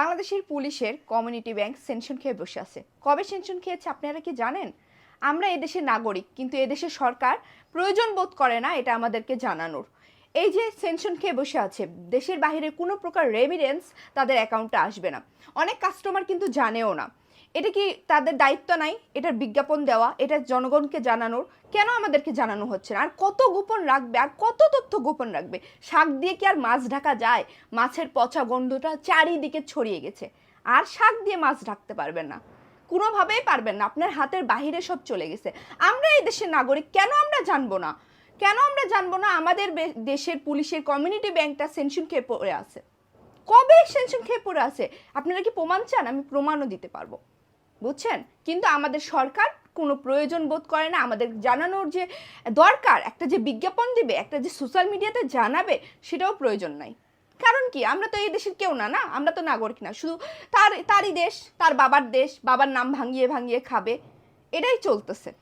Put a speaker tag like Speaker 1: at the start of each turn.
Speaker 1: বাংলাদেশের পুলিশের community bank সেনশন খেয়ে বসে আছে। কবে সেনশন খেয়েছে আপনারা কি জানেন? আমরা এদেশের নাগরিক, কিন্তু এদেশের সরকার প্রয়োজন বোধ করে না এটা আমাদেরকে জানানোর। এই যে সেনশন খেয়ে বসে আছে, দেশের বাহিরে কোনো প্রকার রেমিডেন্স তাদের অ্যাকাউন্টে আসবে না। অনেক কাস্টমার কিন্তু জানেও না। এটা কি তাদের দায়িত্ব নাই? এটার বিজ্ঞাপন দেওয়া, এটা জনগণকে জানানোর? কেন আমাদেরকে জানানো হচ্ছে না? আর কত গোপন রাখবে? আর কত তথ্য গোপন রাখবে? শাক দিয়ে কি আর মাছ ঢাকা যায়? মাছের পচা গন্ধটা চারিদিকে ছড়িয়ে গেছে। আর শাক দিয়ে মাছ ঢাকতে পারবেন না। কোনোভাবেই পারবেন না। আপনার হাতের বাহিরে সব চলে গেছে। আমরা এই দেশের নাগরিক, কেন আমরা জানব না? কেন আমরা জানব না আমাদের দেশের পুলিশের কমিউনিটি ব্যাংকটা সেনশন খেয়ে পড়ে আছে? কবে সেনশন খেয়ে পড়ে আছে? আপনারা কি প্রমাণ চান? আমি প্রমাণও দিতে পারব। বুঝছেন? কিন্তু আমাদের সরকার কোনো প্রয়োজন বোধ করে না। আমাদের জানানোর যে দরকার, একটা যে বিজ্ঞাপন দিবে, একটা যে সোশ্যাল মিডিয়াতে জানাবে, সেটাও প্রয়োজন নাই। কারণ কি? আমরা তো এই দেশের কেউ না না? আমরা তো নাগরিক না। শুধু তার, তারই দেশ, তার বাবার দেশ, বাবার নাম ভাঙিয়ে ভাঙিয়ে খাবে। এটাই চলতেছে।